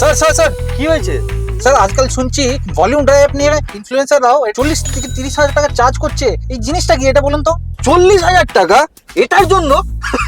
Sir sir sir, কি হয়েছে? Sir, আজকাল শুনছি ভলিউম ড্রাইভ নিয়ে ইনফ্লুয়েন্সাররাও চল্লিশ থেকে তিরিশ হাজার টাকা চার্জ করছে। এই জিনিসটা কি এটা বলুন তো? চল্লিশ হাজার টাকা? এটার জন্য?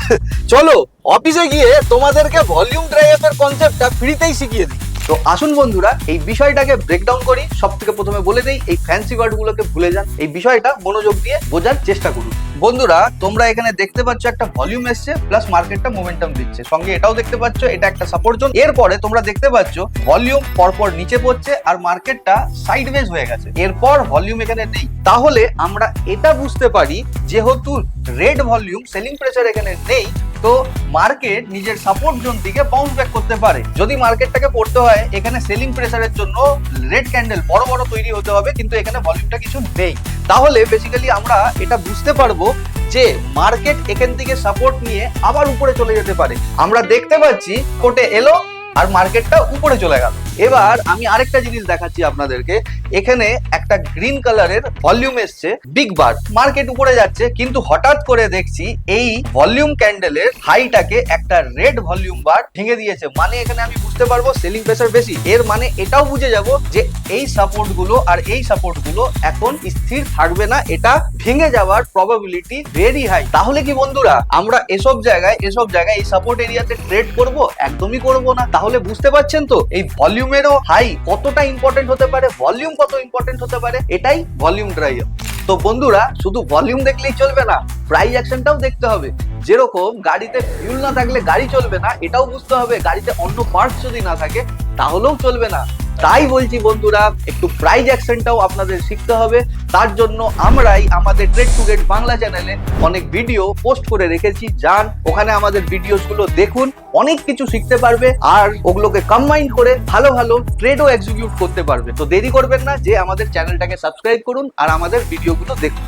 চলো অফিসে গিয়ে তোমাদেরকে ভলিউম ড্রাইভের কনসেপ্টটা ফ্রিতেই শিখিয়ে দিই। তো আসুন বন্ধুরা, এই বিষয়টাকে ব্রেকডাউন করি। সব থেকে প্রথমে বলে দেই, এই ফ্যান্সি ওয়ার্ডগুলোকে ভুলে যান। এই বিষয়টা মনোযোগ দিয়ে বোঝার চেষ্টা করুন। বন্ধুরা, তোমরা এখানে দেখতে পাচ্ছ একটা ভলিউম এসছে প্লাস মার্কেটটা মোমেন্টাম দিচ্ছে। সঙ্গে এটাও দেখতে পাচ্ছ, এটা একটা সাপোর্ট জোন এরপরে তোমরা দেখতে পাচ্ছ ভলিউম পরপর নিচে পড়ছে আর মার্কেটটা সাইডওয়েজ হয়ে গেছে। এরপর ভলিউম এখানে নেই। তাহলে আমরা এটা বুঝতে পারি, যেহেতু রেড ভলিউম সেলিং প্রেসার এখানে নেই তো মার্কেট নিজের সাপোর্ট জোন থেকে বাউন্স ব্যাক করতে পারে। যদি মার্কেটটাকে পড়তে হয়, এখানে সেলিং প্রেসারের জন্য রেড ক্যান্ডেল বড় বড় তৈরি হতে হবে, কিন্তু এখানে ভলিউমটা কিছু নেই। তাহলে বেসিক্যালি আমরা এটা বুঝতে পারব যে মার্কেট এখান থেকে সাপোর্ট নিয়ে আবার উপরে চলে যেতে পারে। আমরা দেখতে পাচ্ছি কোটে এলো আর মার্কেটটা উপরে চলে গেল। এবার আমি আরেকটা জিনিস দেখাচ্ছি আপনাদেরকে। এখানে একটা গ্রিন কালারের ভলিউম এসছে, বিগ বার। মার্কেট উপরে যাচ্ছে, কিন্তু হঠাৎ করে দেখছি এই ভলিউম ক্যান্ডেলের হাইটাকে একটা রেড ভলিউম বার ভেঙে দিয়েছে। মানে এখানে আমি বুঝতে পারব সেলিং প্রেসার বেশি। এর মানে এটাও বুঝে যাব যে এই সাপোর্টগুলো আর এই সাপোর্টগুলো এখন স্থির থাকবে না। এটা ভেঙে যাওয়ার প্রবাবিলিটি ভেরি হাই তাহলে কি বন্ধুরা, আমরা এসব জায়গায় এসব জায়গায় এই সাপোর্ট এরিয়াতে ট্রেড করব? একদমই করব না। তাহলে বুঝতে পারছেন তো, এই ভলিউমেরও হাই কতটা ইম্পর্টেন্ট হতে পারে ভলিউম কত ইম্পর্টেন্ট হতে পারে, এটাই ভলিউম ড্রাইভ তো বন্ধুরা, শুধু ভলিউম দেখলেই চলবে না প্রাইস অ্যাকশনটাও দেখতে হবে। যেরকম গাড়িতে ফিউল না থাকলে গাড়ি চলবে না, এটাও বুঝতে হবে, গাড়িতে অন্য পার্টস যদি না থাকে, তাহলেও চলবে না। তাই বলছি বন্ধুরা, একটু প্রাইজ অ্যাকশনটাও আপনাদের শিখতে হবে। তার জন্য আমরাই আমাদের ট্রেড টু গেট বাংলা চ্যানেলে অনেক ভিডিও পোস্ট করে রেখেছি। যান, ওখানে আমাদের ভিডিওসগুলো দেখুন, অনেক কিছু শিখতে পারবে আর ওগুলোকে কম্বাইন করে ভালো ভালো ট্রেডও এক্সিকিউট করতে পারবে। তো দেরি করবেন না, যে আমাদের চ্যানেলটাকে সাবস্ক্রাইব করুন আর আমাদের ভিডিওগুলো দেখুন।